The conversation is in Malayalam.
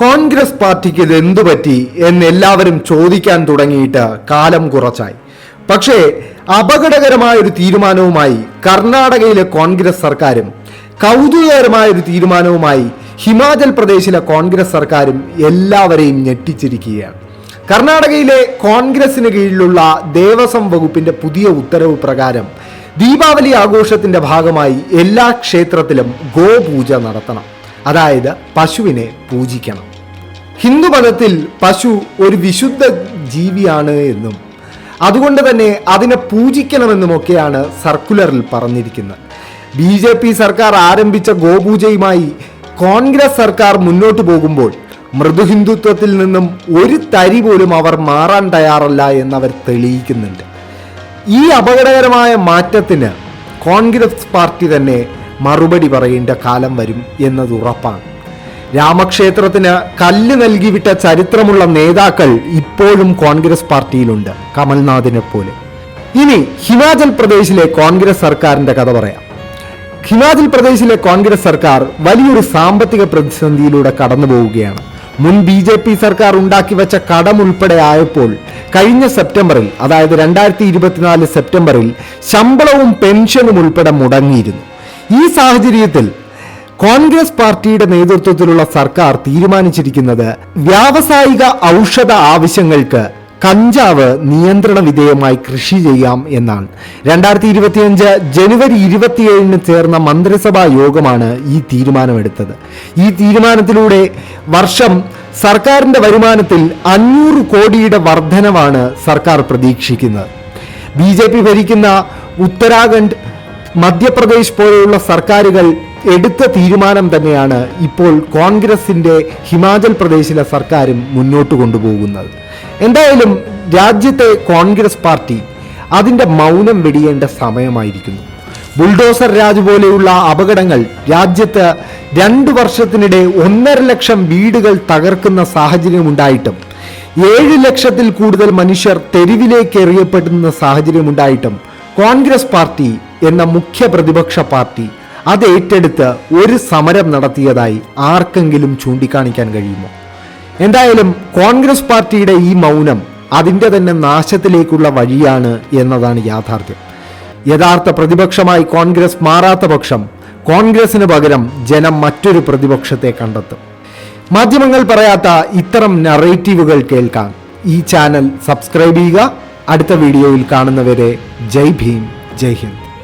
കോൺഗ്രസ് പാർട്ടിക്ക് ഇത് എന്തു പറ്റി എന്ന് എല്ലാവരും ചോദിക്കാൻ തുടങ്ങിയിട്ട് കാലം കുറച്ചായി. പക്ഷേ അപകടകരമായ ഒരു തീരുമാനവുമായി കർണാടകയിലെ കോൺഗ്രസ് സർക്കാരും കൗതുകകരമായ ഒരു തീരുമാനവുമായി ഹിമാചൽ പ്രദേശിലെ കോൺഗ്രസ് സർക്കാരും എല്ലാവരെയും ഞെട്ടിച്ചിരിക്കുകയാണ്. കർണാടകയിലെ കോൺഗ്രസിന് കീഴിലുള്ള ദേവസ്വം വകുപ്പിന്റെ പുതിയ ഉത്തരവ് പ്രകാരം ദീപാവലി ആഘോഷത്തിന്റെ ഭാഗമായി എല്ലാ ക്ഷേത്രത്തിലും ഗോപൂജ നടത്തണം. അതായത് പശുവിനെ പൂജിക്കണം. ഹിന്ദു മതത്തിൽ പശു ഒരു വിശുദ്ധ ജീവിയാണ് എന്നും അതുകൊണ്ട് തന്നെ അതിനെ പൂജിക്കണമെന്നുമൊക്കെയാണ് സർക്കുലറിൽ പറഞ്ഞിരിക്കുന്നത്. ബി ജെ പി സർക്കാർ ആരംഭിച്ച ഗോപൂജയുമായി കോൺഗ്രസ് സർക്കാർ മുന്നോട്ടു പോകുമ്പോൾ മൃദുഹിന്ദുത്വത്തിൽ നിന്നും ഒരു തരി പോലും അവർ മാറാൻ തയ്യാറല്ല എന്നവർ തെളിയിക്കുന്നുണ്ട്. ഈ അപകടകരമായ മാറ്റത്തിന് കോൺഗ്രസ് പാർട്ടി തന്നെ മറുപടി പറയേണ്ട കാലം വരും എന്നത് ഉറപ്പാണ്. രാമക്ഷേത്രത്തിന് കല്ല് നൽകിവിട്ട ചരിത്രമുള്ള നേതാക്കൾ ഇപ്പോഴും കോൺഗ്രസ് പാർട്ടിയിലുണ്ട് കമൽനാഥിനെ പോലെ ഇനി ഹിമാചൽ പ്രദേശിലെ കോൺഗ്രസ് സർക്കാരിന്റെ കഥ പറയാം. ഹിമാചൽ പ്രദേശിലെ കോൺഗ്രസ് സർക്കാർ വലിയൊരു സാമ്പത്തിക പ്രതിസന്ധിയിലൂടെ കടന്നു പോവുകയാണ്. മുൻ ബി ജെ പി സർക്കാർ ഉണ്ടാക്കി വെച്ച കടം ഉൾപ്പെടെ ആയപ്പോൾ കഴിഞ്ഞ സെപ്റ്റംബറിൽ അതായത് രണ്ടായിരത്തി ഇരുപത്തിനാല് സെപ്റ്റംബറിൽ ശമ്പളവും പെൻഷനും ഉൾപ്പെടെ മുടങ്ങിയിരുന്നു. ഈ സാഹചര്യത്തിൽ കോൺഗ്രസ് പാർട്ടിയുടെ നേതൃത്വത്തിലുള്ള സർക്കാർ തീരുമാനിച്ചിരിക്കുന്നത് വ്യാവസായിക ഔഷധ ആവശ്യങ്ങൾക്ക് കഞ്ചാവ് നിയന്ത്രണ വിധേയമായി കൃഷി ചെയ്യാം എന്നാണ്. രണ്ടായിരത്തി ഇരുപത്തിയഞ്ച് ജനുവരി ഇരുപത്തിയേഴിന് ചേർന്ന മന്ത്രിസഭാ യോഗമാണ് ഈ തീരുമാനമെടുത്തത്. ഈ തീരുമാനത്തിലൂടെ വർഷം സർക്കാരിന്റെ വരുമാനത്തിൽ അഞ്ഞൂറ് കോടിയുടെ വർധനവാണ് സർക്കാർ പ്രതീക്ഷിക്കുന്നത്. ബി ഭരിക്കുന്ന ഉത്തരാഖണ്ഡ് മധ്യപ്രദേശ് പോലെയുള്ള സർക്കാരുകൾ എടുത്ത തീരുമാനം തന്നെയാണ് ഇപ്പോൾ കോൺഗ്രസിന്റെ ഹിമാചൽ പ്രദേശിലെ സർക്കാരും മുന്നോട്ട് കൊണ്ടുപോകുന്നത്. എന്തായാലും രാജ്യത്തെ കോൺഗ്രസ് പാർട്ടി അതിന്റെ മൗനം വെടിയേണ്ട സമയമായിരിക്കുന്നു. ബുൾഡോസർ രാജ് പോലെയുള്ള അപകടങ്ങൾ രാജ്യത്ത് രണ്ടു വർഷത്തിനിടെ ഒന്നര ലക്ഷം വീടുകൾ തകർക്കുന്ന സാഹചര്യമുണ്ടായിട്ടും ഏഴ് ലക്ഷത്തിൽ കൂടുതൽ മനുഷ്യർ തെരുവിലേക്ക് എറിയപ്പെടുന്ന സാഹചര്യമുണ്ടായിട്ടും കോൺഗ്രസ് പാർട്ടി എന്ന മുഖ്യ പ്രതിപക്ഷ പാർട്ടി അത് ഏറ്റെടുത്ത് ഒരു സമരം നടത്തിയതായി ആർക്കെങ്കിലും ചൂണ്ടിക്കാണിക്കാൻ കഴിയുമോ? എന്തായാലും കോൺഗ്രസ് പാർട്ടിയുടെ ഈ മൗനം അതിന്റെ തന്നെ നാശത്തിലേക്കുള്ള വഴിയാണ് എന്നതാണ് യാഥാർത്ഥ്യം. യഥാർത്ഥ പ്രതിപക്ഷമായി കോൺഗ്രസ് മാറാത്ത പക്ഷം കോൺഗ്രസിന് പകരം ജനം മറ്റൊരു പ്രതിപക്ഷത്തെ കണ്ടെത്തും. മാധ്യമങ്ങൾ പറയാത്ത ഇത്തരം നറേറ്റീവുകൾ കേൾക്കാൻ ഈ ചാനൽ സബ്സ്ക്രൈബ് ചെയ്യുക. അടുത്ത വീഡിയോയിൽ കാണുന്നവരെ ജയ് ഭീം ജയ് ഹിന്ദ്.